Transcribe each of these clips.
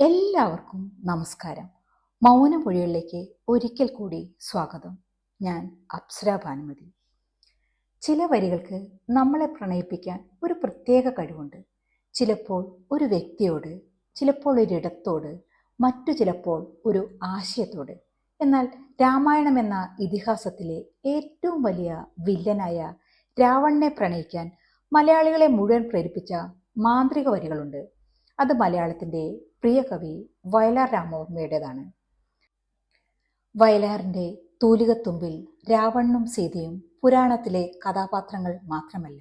എല്ലാവർക്കും നമസ്കാരം. മൗനമൊഴികളിലേക്ക് ഒരിക്കൽ കൂടി സ്വാഗതം. ഞാൻ അപ്സര ഭാനുമതി. ചില വരികൾക്ക് നമ്മളെ പ്രണയിപ്പിക്കാൻ ഒരു പ്രത്യേക കഴിവുണ്ട്. ചിലപ്പോൾ ഒരു വ്യക്തിയോട് ചിലപ്പോൾ ഒരിടത്തോട് മറ്റു ചിലപ്പോൾ ഒരു ആശയത്തോട്. എന്നാൽ രാമായണം എന്ന ഇതിഹാസത്തിലെ ഏറ്റവും വലിയ വില്ലനായ രാവണനെ പ്രണയിക്കാൻ മലയാളികളെ മുഴുവൻ പ്രേരിപ്പിച്ച മാന്ത്രിക വരികളുണ്ട്. അത് മലയാളത്തിന്റെ പ്രിയ കവി വയലാർ രാമവർമ്മയുടേതാണ്. വയലാറിന്റെ തൂലികത്തുമ്പിൽ രാവണനും സീതയും പുരാണത്തിലെ കഥാപാത്രങ്ങൾ മാത്രമല്ല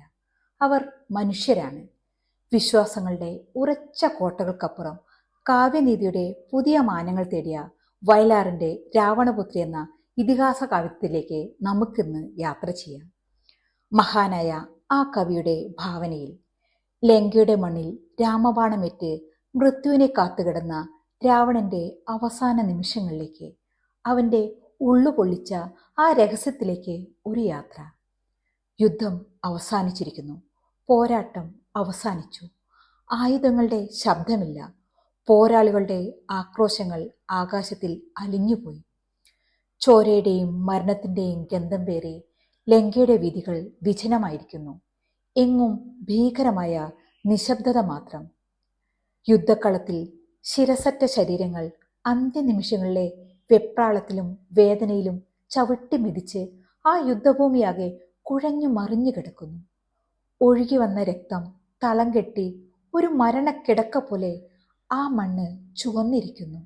അവർ മനുഷ്യരാണ്. വിശ്വാസങ്ങളുടെ ഉറച്ച കോട്ടകൾക്കപ്പുറം കാവ്യനീതിയുടെ പുതിയ മാനങ്ങൾ തേടിയ വയലാറിന്റെ രാവണപുത്രി എന്ന ഇതിഹാസ കാവ്യത്തിലേക്ക് നമുക്കിന്ന് യാത്ര ചെയ്യാം. മഹാനായ ആ കവിയുടെ ഭാവനയിൽ ലങ്കയുടെ മണ്ണിൽ രാമബാണമേറ്റ് മൃത്യുവിനെ കാത്തുകിടന്ന രാവണന്റെ അവസാന നിമിഷങ്ങളിലേക്ക് അവന്റെ ഉള്ളുപൊള്ളിച്ച ആ രഹസ്യത്തിലേക്ക് ഒരു യാത്ര. യുദ്ധം അവസാനിച്ചിരിക്കുന്നു. പോരാട്ടം അവസാനിച്ചു. ആയുധങ്ങളുടെ ശബ്ദമില്ല. പോരാളികളുടെ ആക്രോശങ്ങൾ ആകാശത്തിൽ അലിഞ്ഞുപോയി. ചോരയുടെയും മരണത്തിന്റെയും ഗന്ധം പേറി ലങ്കയുടെ വീതികൾ വിജനമായിരിക്കുന്നു. എങ്ങും ഭീകരമായ നിശബ്ദത മാത്രം. യുദ്ധക്കളത്തിൽ ശിരസറ്റ ശരീരങ്ങൾ അന്ത്യനിമിഷങ്ങളിലെ വെപ്രാളത്തിലും വേദനയിലും ചവിട്ടി മിതിച്ച് ആ യുദ്ധഭൂമിയാകെ കുഴഞ്ഞു മറിഞ്ഞു കിടക്കുന്നു. ഒഴുകി വന്ന രക്തം തളം കെട്ടി ഒരു മരണക്കിടക്ക പോലെ ആ മണ്ണ് ചുവന്നിരിക്കുന്നു.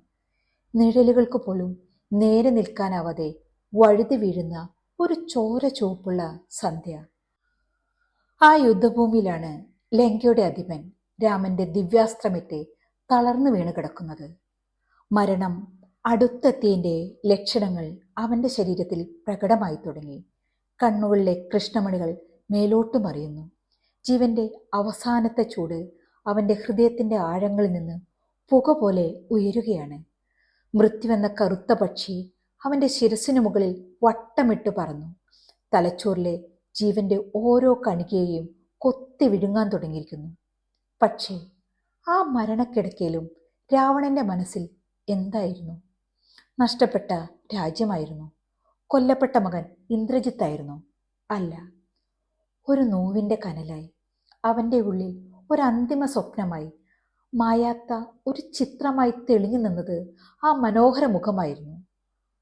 നിഴലുകൾക്ക് പോലും നേരെ നിൽക്കാനാവാതെ വഴുതി വീഴുന്ന ഒരു ചോര ചുവപ്പുള്ള സന്ധ്യ. ആ യുദ്ധഭൂമിയിലാണ് ലങ്കയുടെ അധിപൻ രാമന്റെ ദിവ്യാസ്ത്രമേറ്റ് തളർന്നു വീണ് കിടക്കുന്നത്. മരണം അടുത്തെത്തിയതിന്റെ ലക്ഷണങ്ങൾ അവന്റെ ശരീരത്തിൽ പ്രകടമായി തുടങ്ങി. കണ്ണുകളിലെ കൃഷ്ണമണികൾ മേലോട്ട് മറിയുന്നു ജീവന്റെ അവസാനത്തെ ചൂട് അവന്റെ ഹൃദയത്തിന്റെ ആഴങ്ങളിൽ നിന്ന് പുക പോലെ ഉയരുകയാണ്. മൃത്യുവെന്ന കറുത്ത പക്ഷി അവന്റെ ശിരസിനു മുകളിൽ വട്ടമിട്ട് പറന്നു. തലച്ചോറിലെ ജീവന്റെ ഓരോ കണികയെയും കൊത്തി വിഴുങ്ങാൻ തുടങ്ങിയിരിക്കുന്നു. പക്ഷേ ആ മരണക്കിടക്കയിലും രാവണന്റെ മനസ്സിൽ എന്തായിരുന്നു? നഷ്ടപ്പെട്ട രാജ്യമായിരുന്നു. കൊല്ലപ്പെട്ട മകൻ ഇന്ദ്രജിത്തായിരുന്നു. അല്ല ഒരു നോവിന്റെ കനലായി. അവന്റെ ഉള്ളിൽ ഒരു അന്തിമ സ്വപ്നമായി. മായാത്ത ഒരു ചിത്രമായി തെളിഞ്ഞു നിന്നത് ആ മനോഹര മുഖമായിരുന്നു.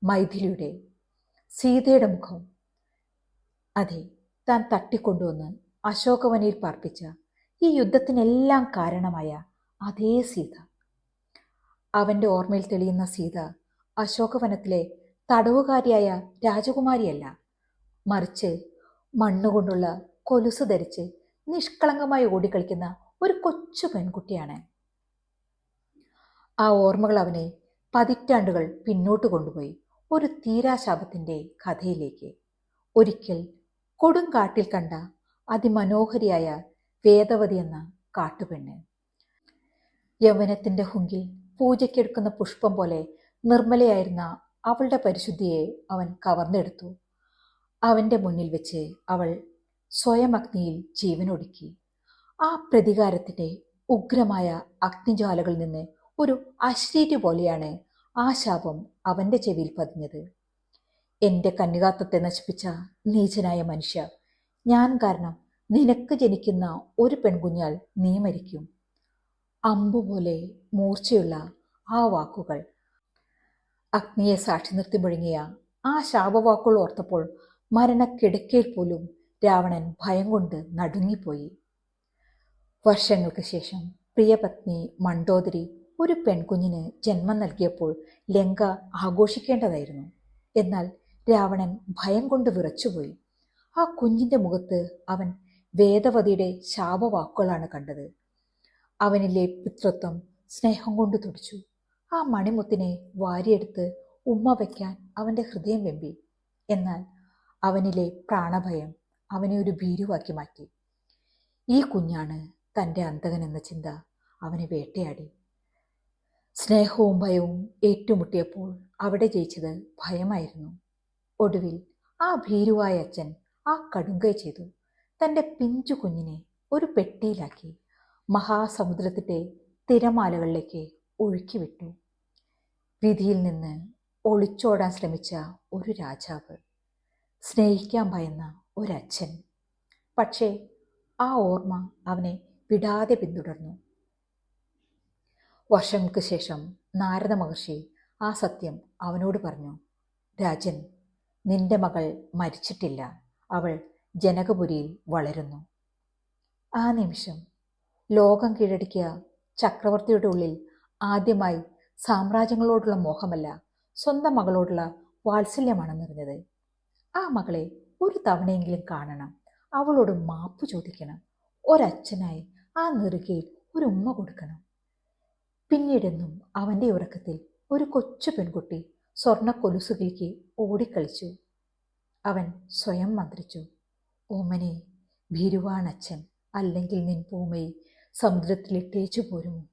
മൈഥിലിയുടെ സീതയുടെ മുഖം. അതെ താൻ തട്ടിക്കൊണ്ടുവന്ന് അശോകവനിയിൽ പാർപ്പിച്ച ഈ യുദ്ധത്തിനെല്ലാം കാരണമായ അതേ സീത. അവന്റെ ഓർമ്മയിൽ തെളിയുന്ന സീത അശോകവനത്തിലെ തടവുകാരിയായ രാജകുമാരിയല്ല. മറിച്ച് മണ്ണുകൊണ്ടുള്ള കൊലുസ് ധരിച്ച് നിഷ്കളങ്കമായി ഓടിക്കളിക്കുന്ന ഒരു കൊച്ചു പെൺകുട്ടിയാണ്. ആ ഓർമ്മകൾ അവനെ പതിറ്റാണ്ടുകൾ പിന്നോട്ട് കൊണ്ടുപോയി ഒരു തീരാശാപത്തിന്റെ കഥയിലേക്ക്. ഒരിക്കൽ കൊടുങ്കാട്ടിൽ കണ്ട അതിമനോഹരിയായ വേദവതി എന്ന കാട്ടുപെണ്ണ്. യൗവനത്തിന്റെ ഹുങ്കിൽ പൂജയ്ക്കെടുക്കുന്ന പുഷ്പം പോലെ നിർമ്മലയായിരുന്ന അവളുടെ പരിശുദ്ധിയെ അവൻ കവർന്നെടുത്തു. അവന്റെ മുന്നിൽ വെച്ച് അവൾ സ്വയം അഗ്നിയിൽ ജീവനൊടുക്കി. ആ പ്രതികാരത്തിന്റെ ഉഗ്രമായ അഗ്നിജ്വാലകളിൽ നിന്ന് ഒരു അശ്രീരി പോലെയാണ് ആ ശാപം അവന്റെ ചെവിയിൽ പതിഞ്ഞത്. എന്റെ കന്യകാത്വത്തെ നശിപ്പിച്ച നീചനായ മനുഷ്യ ഞാൻ കാരണം നിനക്ക് ജനിക്കുന്ന ഒരു പെൺകുഞ്ഞാൽ നീ മരിക്കും. അമ്പുപോലെ മൂർച്ചയുള്ള ആ വാക്കുകൾ. അഗ്നിയെ സാക്ഷി നിർത്തി മുഴങ്ങിയ ആ ശാപവാക്കുകൾ ഓർത്തപ്പോൾ മരണക്കിടക്കയിൽ പോലും രാവണൻ ഭയം കൊണ്ട് നടുങ്ങിപ്പോയി. വർഷങ്ങൾക്ക് ശേഷം പ്രിയപത്നി മണ്ടോദരി ഒരു പെൺകുഞ്ഞിന് ജന്മം നൽകിയപ്പോൾ ലങ്ക ആഘോഷിക്കേണ്ടതായിരുന്നു. എന്നാൽ രാവണൻ ഭയം കൊണ്ട് വിറച്ചുപോയി. ആ കുഞ്ഞിന്റെ മുഖത്ത് അവൻ വേദവതിയുടെ ശാപവാക്കുകളാണ് കണ്ടത്. അവനിലെ പിതൃത്വം സ്നേഹം കൊണ്ട് തുടിച്ചു. ആ മണിമുത്തിനെ വാരിയെടുത്ത് ഉമ്മ വയ്ക്കാൻ അവന്റെ ഹൃദയം വെമ്പി. എന്നാൽ അവനിലെ പ്രാണഭയം അവനെ ഒരു ഭീരുവാക്കി മാറ്റി. ഈ കുഞ്ഞാണ് തന്റെ അന്തകൻ എന്ന ചിന്ത അവനെ വേട്ടയാടി. സ്നേഹവും ഭയവും ഏറ്റുമുട്ടിയപ്പോൾ അവിടെ ജയിച്ചത് ഭയമായിരുന്നു. ഒടുവിൽ ആ ഭീരുവായ അച്ഛൻ ആ കടുങ്കൈ ചെയ്തു. തന്റെ പിഞ്ചു കുഞ്ഞിനെ ഒരു പെട്ടിയിലാക്കി മഹാസമുദ്രത്തിന്റെ തിരമാലകളിലേക്ക് ഒഴുക്കിവിട്ടു. വിധിയിൽ നിന്ന് ഒളിച്ചോടാൻ ശ്രമിച്ച ഒരു രാജാവ് സ്നേഹിക്കാൻ ഭയന്ന ഒരച്ഛൻ. പക്ഷേ ആ ഓർമ്മ അവനെ വിടാതെ പിന്തുടർന്നു. വർഷങ്ങൾക്ക് ശേഷം നാരദ മഹർഷി ആ സത്യം അവനോട് പറഞ്ഞു രാജൻ നിന്റെ മകൾ മരിച്ചിട്ടില്ല. അവൾ ജനകപുരിയിൽ വളരുന്നു. ആ നിമിഷം ലോകം കീഴടക്കിയ ചക്രവർത്തിയുടെ ഉള്ളിൽ ആദ്യമായി സാമ്രാജ്യങ്ങളോടുള്ള മോഹമല്ല സ്വന്തം മകളോടുള്ള വാത്സല്യമാണ് നിറഞ്ഞത്. ആ മകളെ ഒരു തവണയെങ്കിലും കാണണം അവളോട് മാപ്പ് ചോദിക്കണം ഒരച്ഛനായി ആ നെറുകയിൽ ഒരു ഉമ്മ കൊടുക്കണം. പിന്നീടെന്നും അവന്റെ ഉറക്കത്തിൽ ഒരു കൊച്ചു പെൺകുട്ടി സ്വർണ കൊലുസുകിലേക്ക് ഓടിക്കളിച്ചു. അവൻ സ്വയം മന്ത്രിച്ചു. ഓമനെ ഭീരുവാണച്ഛൻ അല്ലെങ്കിൽ നിൻ പൂമയെ സമുദ്രത്തിലിട്ടേച്ചു പോരുമോ?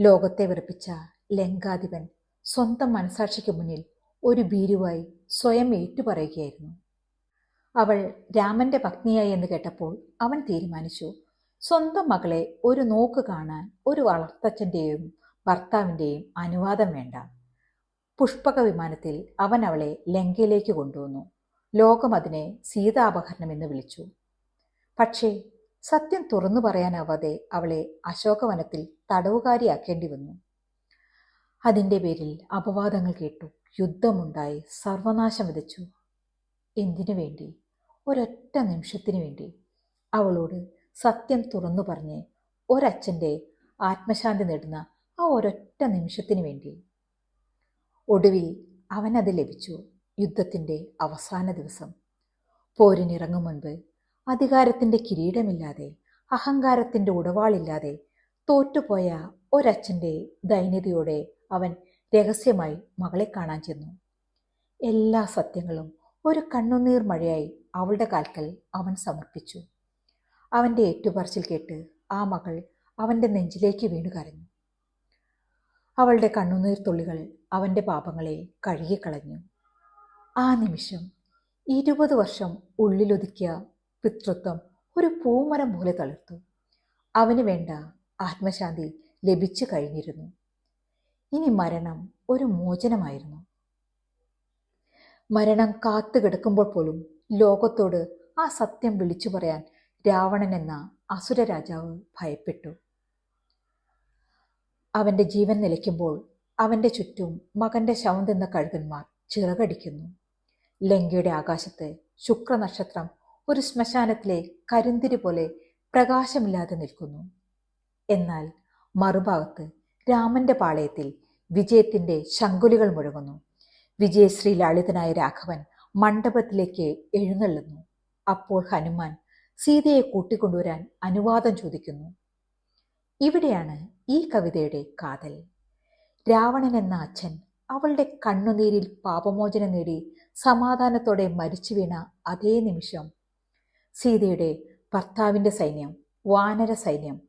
ലോകത്തെ വിറപ്പിച്ച ലങ്കാധിപൻ സ്വന്തം മനസാക്ഷിക്ക് മുന്നിൽ ഒരു ഭീരുവായി സ്വയം ഏറ്റുപറയുകയായിരുന്നു. അവൾ രാമന്റെ പത്നിയായി എന്ന് കേട്ടപ്പോൾ അവൻ തീരുമാനിച്ചു സ്വന്തം മകളെ ഒരു നോക്ക് കാണാൻ ഒരു വളർത്തച്ഛന്റെയും ഭർത്താവിന്റെയും അനുവാദം വേണ്ട. പുഷ്പക വിമാനത്തിൽ അവൻ അവളെ ലങ്കയിലേക്ക് കൊണ്ടുവന്നു. ലോകം അതിനെ സീതാപഹരണം എന്ന് വിളിച്ചു. പക്ഷേ സത്യം തുറന്നു പറയാനാവാതെ അവളെ അശോകവനത്തിൽ തടവുകാരിയാക്കേണ്ടി വന്നു. അതിന്റെ പേരിൽ അപവാദങ്ങൾ കേട്ടു. യുദ്ധമുണ്ടായി. സർവനാശം വിതച്ചു. എന്തിനു വേണ്ടി? ഒരൊറ്റ നിമിഷത്തിനു വേണ്ടി. അവളോട് സത്യം തുറന്നു പറഞ്ഞ് ഒരച്ഛന്റെ ആത്മശാന്തി നേടുന്ന ആ ഒരൊറ്റ നിമിഷത്തിനു വേണ്ടി. ഒടുവിൽ അവനത് ലഭിച്ചു. യുദ്ധത്തിന്റെ അവസാന ദിവസം. പോരിനിറങ്ങും മുൻപ് അധികാരത്തിന്റെ കിരീടമില്ലാതെ അഹങ്കാരത്തിന്റെ ഉടവാളില്ലാതെ തോറ്റുപോയ ഒരച്ഛന്റെ ദൈന്യതയോടെ അവൻ രഹസ്യമായി മകളെ കാണാൻ ചെന്നു. എല്ലാ സത്യങ്ങളും ഒരു കണ്ണുനീർ മഴയായി അവളുടെ കാൽക്കൽ അവൻ സമർപ്പിച്ചു. അവന്റെ ഏറ്റുപറച്ചിൽ കേട്ട് ആ മകൾ അവന്റെ നെഞ്ചിലേക്ക് വീണു കരഞ്ഞു. അവളുടെ കണ്ണുനീർ തുള്ളികൾ അവന്റെ പാപങ്ങളെ കഴുകിക്കളഞ്ഞു. ആ നിമിഷം ഇരുപത് വർഷം ഉള്ളിലൊതുക്കിയ പിതൃത്വം ഒരു പൂമരം പോലെ തളിർത്തു. അവന് വേണ്ട ആത്മശാന്തി ലഭിച്ചു കഴിഞ്ഞിരുന്നു. ഇനി മരണം ഒരു മോചനമായിരുന്നു. മരണം കാത്തു കിടക്കുമ്പോൾ പോലും ലോകത്തോട് ആ സത്യം വിളിച്ചു പറയാൻ രാവണൻ എന്ന അസുര രാജാവ് ഭയപ്പെട്ടു. അവന്റെ ജീവൻ നിലയ്ക്കുമ്പോൾ അവന്റെ ചുറ്റും മകന്റെ ശവം തിന്ന കഴുകന്മാർ ചിറകടിക്കുന്നു. ലങ്കയുടെ ആകാശത്ത് ശുക്രനക്ഷത്രം ഒരു ശ്മശാനത്തിലെ കരിന്തിരി പോലെ പ്രകാശമില്ലാതെ നിൽക്കുന്നു. എന്നാൽ മറുഭാഗത്ത് രാമന്റെ പാളയത്തിൽ വിജയത്തിന്റെ ശങ്കുലികൾ മുഴങ്ങുന്നു. വിജയശ്രീ ലാളിതനായ രാഘവൻ മണ്ഡപത്തിലേക്ക് എഴുന്നള്ളുന്നു. അപ്പോൾ ഹനുമാൻ സീതയെ കൂട്ടിക്കൊണ്ടുവരാൻ അനുവാദം ചോദിക്കുന്നു. ഇവിടെയാണ് ഈ കവിതയുടെ കാതൽ. രാവണൻ എന്ന അച്ഛൻ അവളുടെ കണ്ണുനീരിൽ പാപമോചനം നേടി സമാധാനത്തോടെ മരിച്ചു വീണ അതേ നിമിഷം സീതയുടെ ഭർത്താവിന്റെ സൈന്യം വാനര സൈന്യം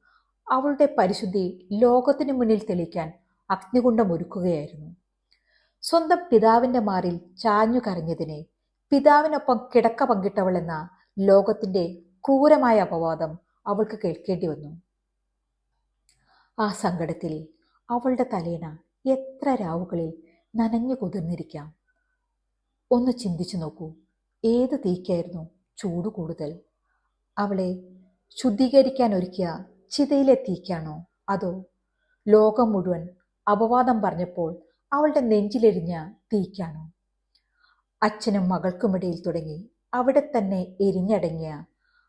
അവളുടെ പരിശുദ്ധി ലോകത്തിനു മുന്നിൽ തെളിക്കാൻ അഗ്നികുണ്ഠം ഒരുക്കുകയായിരുന്നു. സ്വന്തം പിതാവിന്റെ മാറിൽ ചാഞ്ഞു കരഞ്ഞതിനെ പിതാവിനൊപ്പം കിടക്ക പങ്കിട്ടവൾ എന്ന ലോകത്തിന്റെ ക്രൂരമായ അപവാദം അവൾക്ക് കേൾക്കേണ്ടി വന്നു. ആ സങ്കടത്തിൽ അവളുടെ തലേണ എത്ര രാവുകളിൽ നനഞ്ഞു കുതിർന്നിരിക്കാം. ഒന്ന് ചിന്തിച്ചു നോക്കൂ. ഏത് തീക്കായിരുന്നു ചൂട് കൂടുതൽ? അവളെ ശുദ്ധീകരിക്കാൻ ഒരുക്കിയ ചിതയിലെ തീക്കാണോ അതോ ലോകം മുഴുവൻ അപവാദം പറഞ്ഞപ്പോൾ അവളുടെ നെഞ്ചിലെരിഞ്ഞ തീക്കാണോ അച്ഛനും മകൾക്കുമിടയിൽ തുടങ്ങി അവിടെ തന്നെ എരിഞ്ഞടങ്ങിയ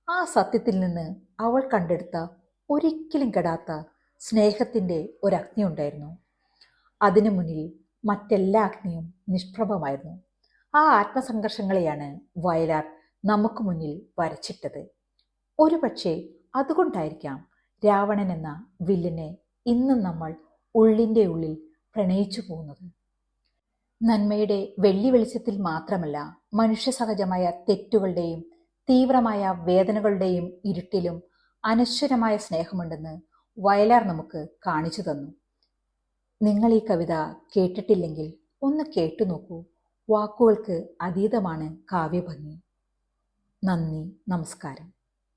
ആ സത്യത്തിൽ നിന്ന് അവൾ കണ്ടെടുത്ത ഒരിക്കലും കെടാത്ത സ്നേഹത്തിന്റെ ഒരഗ്നി ഉണ്ടായിരുന്നു. അതിനു മുന്നിൽ മറ്റെല്ലാ അഗ്നിയും നിഷ്പ്രഭമായിരുന്നു. ആ ആത്മസംഘർഷങ്ങളെയാണ് വയലാർ നമുക്ക് മുന്നിൽ വരച്ചിട്ടത്. ഒരുപക്ഷെ അതുകൊണ്ടായിരിക്കാം രാവണൻ എന്ന വില്ലിനെ ഇന്നും നമ്മൾ ഉള്ളിന്റെ ഉള്ളിൽ പ്രണയിച്ചു പോകുന്നത്. നന്മയുടെ വെള്ളി വെളിച്ചത്തിൽ മാത്രമല്ല മനുഷ്യസഹജമായ തെറ്റുകളുടെയും തീവ്രമായ വേദനകളുടെയും ഇരുട്ടിലും അനശ്വരമായ സ്നേഹമുണ്ടെന്ന് വയലാർ നമുക്ക് കാണിച്ചു തന്നു. നിങ്ങൾ ഈ കവിത കേട്ടിട്ടില്ലെങ്കിൽ ഒന്ന് കേട്ടു നോക്കൂ. വാക്കുകൾക്ക് അതീതമാണ് കാവ്യഭംഗി. നന്ദി നമസ്കാരം.